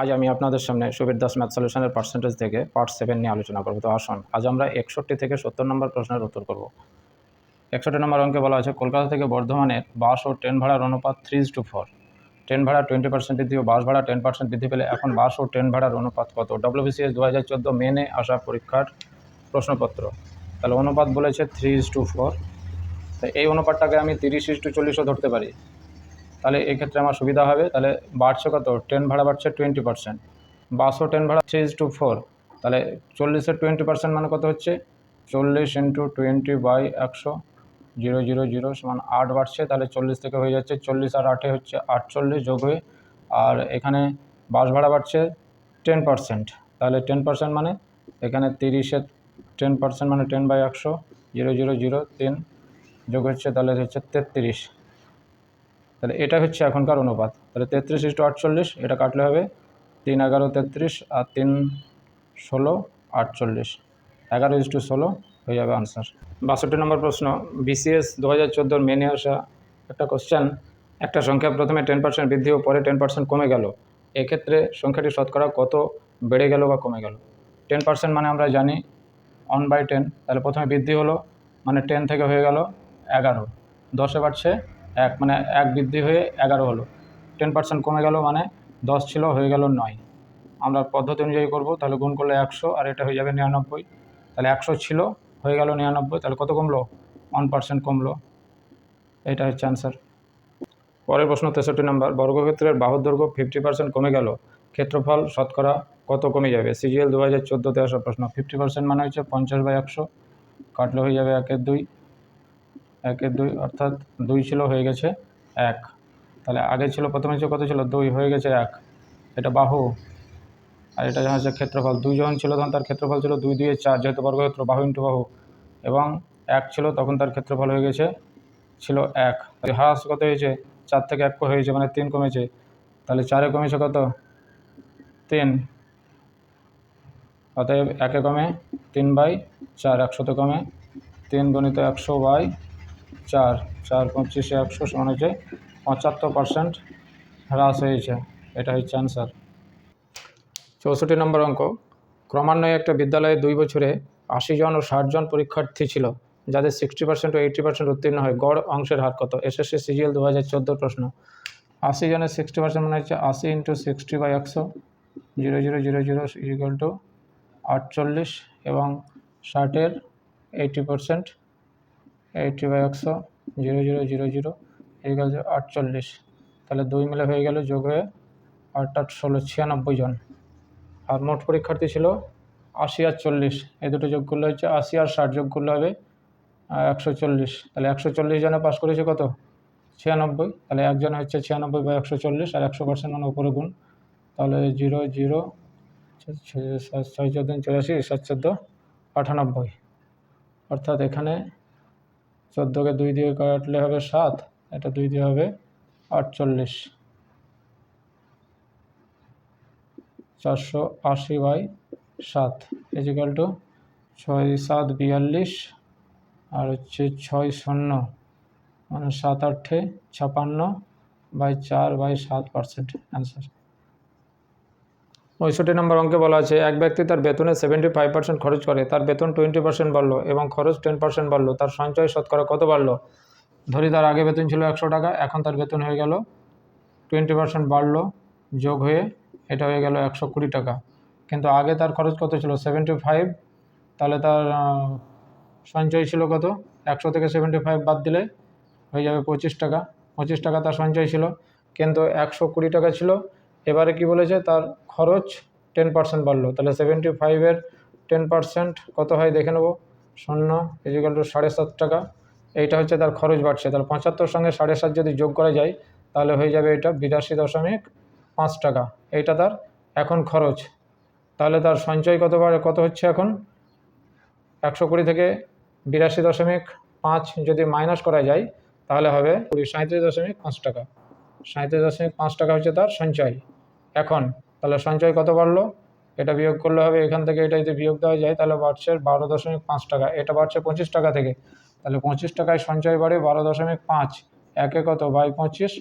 আজ আমি আপনাদের সামনে সুবীর দাস ম্যাথ সলিউশনের পার্সেন্টেজ থেকে পার্ট সেভেন নিয়ে আলোচনা করব। তো আসুন, আজ আমরা একষট্টি থেকে সত্তর নম্বর প্রশ্নের উত্তর করব। একষট্টি নম্বর অঙ্কে বলা আছে কলকাতা থেকে বর্ধমানের বাস ও ট্রেন ভাড়ার অনুপাত থ্রি টু ফোর ট্রেন ভাড়া টোয়েন্টি পার্সেন্ট বৃদ্ধি ও বাস ভাড়া টেন পার্সেন্ট বৃদ্ধি পেলে এখন বাস ও ট্রেন ভাড়ার অনুপাত কত? ডব্লিউবিসিএস দু হাজার চোদ্দ মেনে আসা পরীক্ষার প্রশ্নপত্র। তাহলে অনুপাত বলেছে থ্রি ইস টু ফোর তো এই অনুপাতটাকে আমি তিরিশ ইস টু চল্লিশও ধরতে পারি। তাহলে এই ক্ষেত্রে আমার সুবিধা হবে। তাহলে বাড়ছে কত? ট্রেন ভাড়া বাড়ছে টোয়েন্টি পার্সেন্ট বাসও ট্রেন ভাড়া থ্রি টু ফোর তাহলে চল্লিশের টোয়েন্টি পার্সেন্ট মানে কত হচ্ছে? চল্লিশ ইন্টু টোয়েন্টি বাই একশো জিরো জিরো জিরো সমান আট বাড়ছে। তাহলে চল্লিশ থেকে হয়ে যাচ্ছে চল্লিশ আর আটে হচ্ছে আটচল্লিশ যোগ হয়ে, আর এখানে বাস ভাড়া বাড়ছে টেন পার্সেন্ট তাহলে টেন পার্সেন্ট মানে এখানে তিরিশের টেন পার্সেন্ট মানে টেন বাই একশো জিরো জিরো জিরো তিন যোগ হচ্ছে তাহলে হচ্ছে তেত্রিশ। তাহলে এটা হচ্ছে এখনকার অনুপাত। তাহলে তেত্রিশ ইস্টু আটচল্লিশ, এটা কাটলে হবে তিন এগারো তেত্রিশ আর তিন ষোলো আটচল্লিশ। এগারো ইস্টু ষোলো হয়ে যাবে আনসার। বাষট্টি নম্বর প্রশ্ন, বিসিএস দু হাজার চোদ্দোর মেনে আসা একটা কোশ্চেন একটা সংখ্যা প্রথমে টেন পার্সেন্ট বৃদ্ধি ও পরে টেন পার্সেন্ট কমে গেল। এক্ষেত্রে সংখ্যাটি শতকরা কত বেড়ে গেল বা কমে গেল? টেন পার্সেন্ট মানে আমরা জানি অন বাই টেন তাহলে প্রথমে বৃদ্ধি হলো মানে টেন থেকে হয়ে গেল এগারো। দশে বাড়ছে এক মানে এক বৃদ্ধি হয়ে এগারো হলো। টেন পার্সেন্ট কমে গেল মানে দশ ছিল, হয়ে গেল নয়। আমরা পদ্ধতি অনুযায়ী করব, তাহলে গুণ করলে একশো, আর এটা হয়ে যাবে নিরানব্বই। তাহলে একশো ছিল, হয়ে গেল নিরানব্বই, তাহলে কত কমলো? ওয়ান পার্সেন্ট কমলো। এটা হচ্ছে অ্যান্সার। পরের প্রশ্ন, তেষট্টি নম্বর, বর্গক্ষেত্রের বাহুর দৈর্ঘ্য ফিফটি পার্সেন্ট কমে গেল। ক্ষেত্রফল শতকরা কত কমে যাবে? সিজিএল দু হাজার চোদ্দোতে আসা প্রশ্ন, ফিফটি পার্সেন্ট মানে হচ্ছে পঞ্চাশ বাই একশো, কাটলে হয়ে যাবে একের দুই। একের দুই, অর্থাৎ দুই ছিল হয়ে গেছে এক। তাহলে আগে ছিল, প্রথমে ছিল, কত ছিল? দুই, হয়ে গেছে এক। এটা বাহু। আর এটা যখন হচ্ছে ক্ষেত্রফল। দুই যখন ছিল, তখন তার ক্ষেত্রফল ছিল দুই দুয়ে চার, যেহেতু বর্গক্ষেত্র বাহু ইন্টু বাহু। এবং এক ছিল, তখন তার ক্ষেত্রফল হয়ে গেছে, ছিল এক। হ্রাস কত হয়েছে? চার থেকে এক হয়েছে মানে তিন কমেছে। তাহলে চারে কমেছে কত? তিন। অতএব একে কমে তিন বাই চার, একশোতে কমে তিন গণিত একশো বাই চার চার পঁচিশে একশো সমান পঁচাত্তর পার্সেন্ট হ্রাস হয়েছে। এটা হচ্ছে অ্যান্সার চৌষট্টি নম্বর অঙ্ক। ক্রমান্বয়ে একটা বিদ্যালয়ে দুই বছরে আশি জন ও ষাট জন পরীক্ষার্থী ছিল, যাদের সিক্সটি পার্সেন্ট ও এইটি পার্সেন্ট উত্তীর্ণ হয়। গড় অংশের হার কত? এসএসসি সিজিএল দু হাজার চোদ্দোর প্রশ্ন। আশি জনের সিক্সটি পার্সেন্ট মানে হচ্ছে আশি ইন্টু সিক্সটি বাই একশো zero zero zero zero equal to আটচল্লিশ এবং ষাটের এইটি পার্সেন্ট এইটি বাই একশো zero zero zero zero equal to আটচল্লিশ তাহলে দুই মিলে হয়ে গেল যোগ হয়ে আট আট ষোলো ছিয়ানব্বই জন আর মোট পরীক্ষার্থী ছিল আশি আর চল্লিশ এই দুটো যোগ করলে হচ্ছে আশি আর ষাট যোগ করলে হবে একশো চল্লিশ তাহলে একশো চল্লিশ জনে পাস করেছে কত ছিয়ানব্বই তাহলে একজনে হচ্ছে ছিয়ানব্বই বা একশো চল্লিশ আর একশো পার্সেন্ট মানে উপরে গুণ তাহলে জিরো জিরো ছয় চোদ্দ চুরাশি সাত চোদ্দ আটানব্বই অর্থাৎ এখানে চোদ্দোকে দুই দিয়ে কাটলে হবে সাত, এটা দুই দিয়ে হবে আটচল্লিশ। চারশো আশি বাই সাত ইজিক্যাল টু ছয় সাত বিয়াল্লিশ, আর হচ্ছে ছয় শূন্য মানে সাত আটে ছাপান্ন বাই চার বাই সাত পার্সেন্ট অ্যান্সার পঁয়ষট্টি নম্বর অঙ্কে বলা আছে, এক ব্যক্তি তার বেতনে সেভেন্টি ফাইভ পার্সেন্ট খরচ করে, তার বেতন টোয়েন্টি পার্সেন্ট বাড়লো এবং খরচ টেন পার্সেন্ট বাড়লো, তার সঞ্চয় শতকরা কত বাড়লো? ধরি তার আগে বেতন ছিল একশো টাকা, এখন তার বেতন হয়ে গেল টোয়েন্টি পার্সেন্ট বাড়লো, যোগ হয়ে এটা হয়ে গেল একশো কুড়ি টাকা। কিন্তু আগে তার খরচ কত ছিল? সেভেন্টি ফাইভ তাহলে তার সঞ্চয় ছিল কত? একশো থেকে সেভেন্টি ফাইভ বাদ দিলে হয়ে যাবে পঁচিশ টাকা। পঁচিশ টাকা তার সঞ্চয় ছিল, কিন্তু একশো কুড়ি টাকা ছিল এবারে কি বলেছে? তার খরচ টেন পার্সেন্ট বাড়লো। তাহলে সেভেন্টি ফাইভের টেন পার্সেন্ট কত হয় দেখে নেব। শূন্য ইজিক্যাল টু সাড়ে সাত টাকা। এইটা হচ্ছে তার খরচ বাড়ছে। তাহলে পঁচাত্তর সঙ্গে সাড়ে সাত যদি যোগ করা যায়, তাহলে হয়ে যাবে এটা বিরাশি দশমিক পাঁচ টাকা। এইটা তার এখন খরচ। তাহলে তার সঞ্চয় কত কত হচ্ছে এখন? একশো কুড়ি থেকে বিরাশি দশমিক পাঁচ যদি মাইনাস করা যায়, তাহলে হবে কুড়ি সাঁত্রিশ দশমিক পাঁচ টাকা। সাঁত্রিশ দশমিক পাঁচ টাকা হচ্ছে তার সঞ্চয়। এখন, তাহলে সঞ্চয় কত বাড়লো? এটা বিয়োগ করলে হবে, এখান থেকে এটা যদি বিয়োগ দেওয়া যায়, তাহলে বাড়ছে বারো দশমিক পাঁচ টাকা, এটা বাড়ছে পঁচিশ টাকা থেকে। তাহলে পঁচিশ টাকায় সঞ্চয় বাড়ে বারো দশমিক পাঁচ, একে কত? বাই পঁচিশ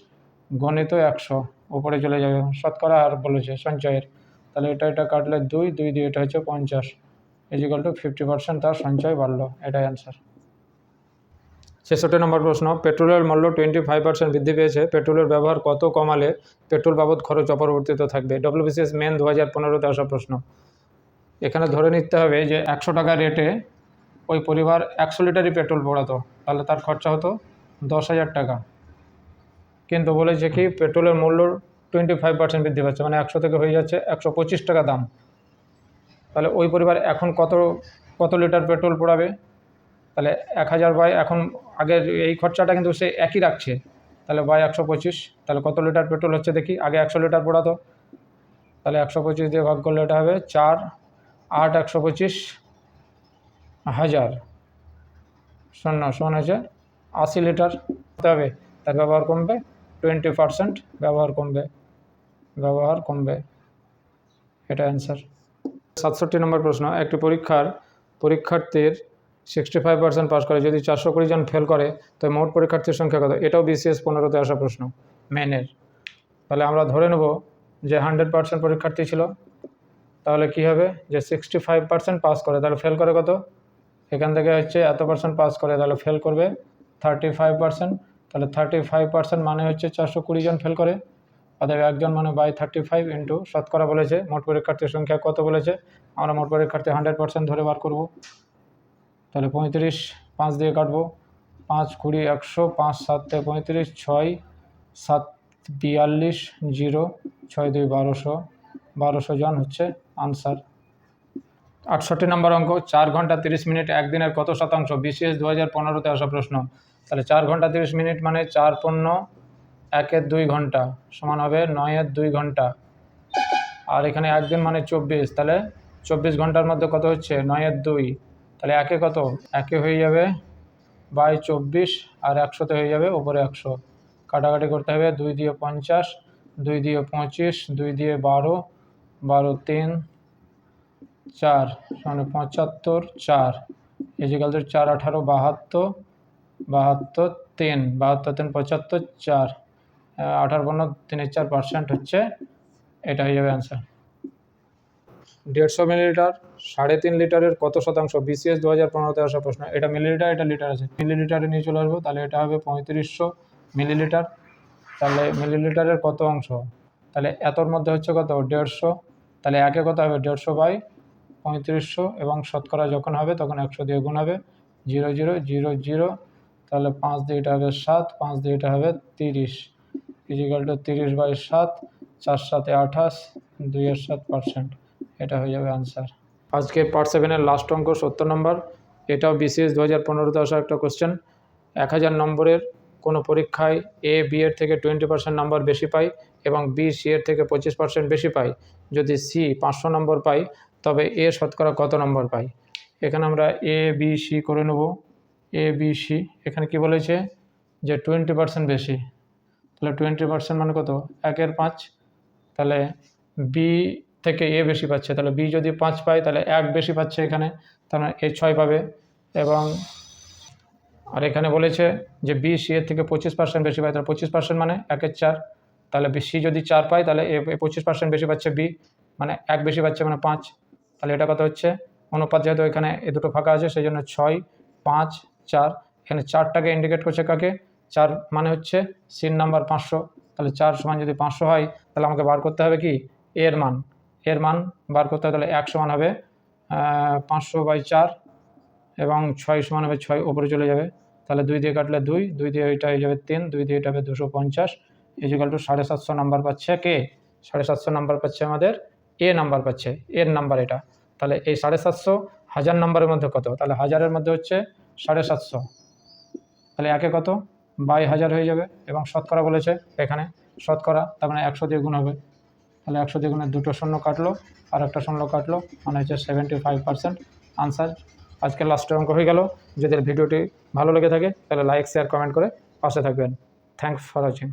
গণিত একশো, উপরে চলে যাবে। শতকরা আর বলেছে সঞ্চয়ের। তাহলে এটা এটা কাটলে দুই দুই দিয়ে এটা হচ্ছে পঞ্চাশ ইজিক্যাল টু ফিফটি পার্সেন্ট তার সঞ্চয় বাড়লো, এটাই অ্যান্সার ছেষট্টি নম্বর প্রশ্ন, পেট্রোলের মূল্য টোয়েন্টি ফাইভ পার্সেন্ট বৃদ্ধি পেয়েছে, পেট্রোলের ব্যবহার কত কমালে পেট্রোল বাবদ খরচ অপরিবর্তিত থাকবে? ডব্লিউবিসিএস মেন দু হাজার পনেরোতে আসা প্রশ্ন। এখানে ধরে নিতে হবে যে একশো টাকা রেটে ওই পরিবার একশো লিটারই পেট্রোল পড়াতো, তাহলে তার খরচা হতো দশ হাজার টাকা। কিন্তু বলেছে কি, পেট্রোলের মূল্য টোয়েন্টি ফাইভ পার্সেন্ট বৃদ্ধি পাচ্ছে মানে একশো থেকে হয়ে যাচ্ছে একশো পঁচিশ টাকা দাম। তাহলে ওই পরিবার এখন কত কত লিটার পেট্রোল পোড়াবে? তাহলে এক হাজার বাই এখন আগের এই খরচাটা কিন্তু সে একই রাখছে। তাহলে বাই একশো পঁচিশ, তাহলে কত লিটার পেট্রোল হচ্ছে দেখি? আগে একশো লিটার পোড়াতো। তাহলে একশো পঁচিশ দিয়ে ভাগ করলে এটা হবে চার, আট একশো পঁচিশ হাজার। শূন্য শূন্য হচ্ছে আশি লিটার হতে হবে, তার ব্যবহার কমবে, টোয়েন্টি পারসেন্ট ব্যবহার কমবে ব্যবহার কমবে। এটা অ্যান্সার। সাতষট্টি নম্বর প্রশ্ন, একটি পরীক্ষার পরীক্ষার্থীর সিক্সটি ফাইভ পার্সেন্ট পাস করে। যদি চারশো কুড়ি জন ফেল করে, তো মোট পরীক্ষার্থীর সংখ্যা কত? এটাও বিসিএস পনেরোতে আসা প্রশ্ন মেনের তাহলে আমরা ধরে নেব যে হান্ড্রেড পার্সেন্ট পরীক্ষার্থী ছিল। তাহলে কি হবে? যে সিক্সটি ফাইভ পার্সেন্ট পাস করে, তাহলে ফেল করে কত? এখান থেকে হচ্ছে এত পার্সেন্ট পাস করে, তাহলে ফেল করবে থার্টি ফাইভ পার্সেন্ট তাহলে থার্টি ফাইভ পার্সেন্ট মানে হচ্ছে চারশো কুড়ি জন ফেল করে। অতএব একজন মানে বাই থার্টি ফাইভ ইন্টু শতকরা বলেছে। মোট পরীক্ষার্থীর সংখ্যা কত বলেছে? আমরা মোট পরীক্ষার্থী হান্ড্রেড পার্সেন্ট ধরে বার করব। তাহলে পঁয়ত্রিশ, পাঁচ দিয়ে কাটবো। পাঁচ কুড়ি একশো, পাঁচ সাতে পঁয়ত্রিশ, ছয়, সাত বিয়াল্লিশ, জিরো, ছয় দুই বারোশো। বারোশো জন হচ্ছে আনসার। আটষট্টি নম্বর অঙ্ক, চার ঘণ্টা তিরিশ মিনিট, একদিনের কত শতাংশ? বিশেষ দু হাজার পনেরোতে আসা প্রশ্ন। তাহলে চার ঘণ্টা তিরিশ মিনিট মানে চার পণ্য, একের দুই ঘণ্টা সমান হবে নয়ের দুই ঘণ্টা। আর এখানে একদিন মানে চব্বিশ, তাহলে চব্বিশ ঘণ্টার মধ্যে কত হচ্ছে? নয়ের দুই। তাহলে একে কত? একে হয়ে যাবে বাই চব্বিশ আর একশোতে হয়ে যাবে ওপরে একশো। কাটাকাটি করতে হবে দুই দিয়ে পঞ্চাশ, দুই দিয়ে পঁচিশ, দুই দিয়ে বারো বারো তিন, চার মানে পঁচাত্তর, চার। ইজিকালদের চার, আঠারো, বাহাত্তর বাহাত্তর তিন বাহাত্তর তিন, পঁচাত্তর, চার। আঠারো পনেরো তিনের চার পার্সেন্ট হচ্ছে, এটা হয়ে যাবে অ্যান্সার দেড়শো মিলিলিটার, সাড়ে তিন লিটারের কত শতাংশ? বিসিএস দু হাজার পনেরোতে আসা প্রশ্ন। এটা মিলিলিটার, এটা লিটার আছে। মিলিলিটারে নিয়ে চলে আসব, তাহলে এটা হবে পঁয়ত্রিশশো মিলিলিটার। তাহলে মিলিলিটারের কত অংশ? তাহলে এতর মধ্যে হচ্ছে কত? দেড়শো। তাহলে একে কত হবে? দেড়শো বাই পঁয়ত্রিশশো এবং শতকরা যখন হবে, তখন একশো দিয়ে গুণ হবে। Zero zero zero zero. তাহলে পাঁচ দিয়ে এটা হবে সাত, পাঁচ দিয়ে এটা হবে তিরিশ। ইজিক্যাল টু তিরিশ বাই সাত, চার সাতে আঠাশ দুইয়ের সাত পার্সেন্ট এটা হয়ে যাবে আনসার আজকে পার্ট সেভেনের লাস্ট অঙ্ক সত্তর নম্বর এটাও বিসিএস দু হাজার পনেরোতে আসা একটা কোশ্চেন এক হাজার নম্বরের কোনো পরীক্ষায় এ বি এর থেকে টোয়েন্টি পার্সেন্ট নাম্বার বেশি পাই এবং বি সি এর থেকে পঁচিশ পার্সেন্ট বেশি পাই। যদি সি পাঁচশো নম্বর পাই, তবে এ শতকরা কত নম্বর পায় এখানে আমরা এ বি সি করে নেব। এ বি সি এখানে কি বলেছে? যে টোয়েন্টি পার্সেন্ট বেশি। তাহলে টোয়েন্টি পার্সেন্ট মানে কত? একের পাঁচ। তাহলে বি থেকে এ বেশি পাচ্ছে, তাহলে বি যদি পাঁচ পায়, তাহলে এক বেশি পাচ্ছে এখানে, তাহলে এ ছয় পাবে। এবং আর এখানে বলেছে যে বি, সি এর থেকে পঁচিশ পার্সেন্ট বেশি পায়, তাহলে পঁচিশ পার্সেন্ট মানে একের চার। তাহলে সি যদি চার পায়, তাহলে এ পঁচিশ পার্সেন্ট বেশি পাচ্ছে বি মানে এক বেশি পাচ্ছে মানে পাঁচ। তাহলে এটা কত হচ্ছে, অনুপাত যেহেতু এখানে এ দুটো ফাঁকা আছে, সেই জন্য ছয়, পাঁচ, চার, এখানে চারটাকে ইন্ডিকেট করছে কাকে? চার মানে হচ্ছে সিন নাম্বার পাঁচশো। তাহলে চার সমান যদি পাঁচশো হয়, তাহলে আমাকে বার করতে হবে কি? এর মান। এর মান বার করতে হবে তাহলে এক সমান হবে পাঁচশো বাই চার এবং ছয় সমান হবে ছয়, ওপরে চলে যাবে। তাহলে দুই দিয়ে কাটলে দুই দুই দিয়ে এটা হয়ে যাবে তিন, দুই দিয়ে এটা হবে দুশো পঞ্চাশ। ইজিক্যাল টু সাড়ে সাতশো নাম্বার পাচ্ছে কে? সাড়ে সাতশো নাম্বার পাচ্ছে আমাদের এ নাম্বার পাচ্ছে, এর নাম্বার এটা। তাহলে এই সাড়ে সাতশো হাজার নাম্বারের মধ্যে কত? তাহলে হাজারের মধ্যে হচ্ছে সাড়ে সাতশো। তাহলে একে কত? বাই হাজার হয়ে যাবে এবং শতকরা বলেছে এখানে। শতকরা, তার মানে একশো দিয়ে গুণ হবে। তাহলে একশো দিয়ে গুণে দুটো শূন্য কাটলো, আর একটা শূন্য কাটলো মানে হচ্ছে সেভেন্টি ফাইভ পার্সেন্ট আনসার আজকে লাস্ট অঙ্ক হয়ে গেল। যদি ভিডিওটি ভালো লেগে থাকে, তাহলে লাইক শেয়ার কমেন্ট করে পাশে থাকবেন। Thanks for watching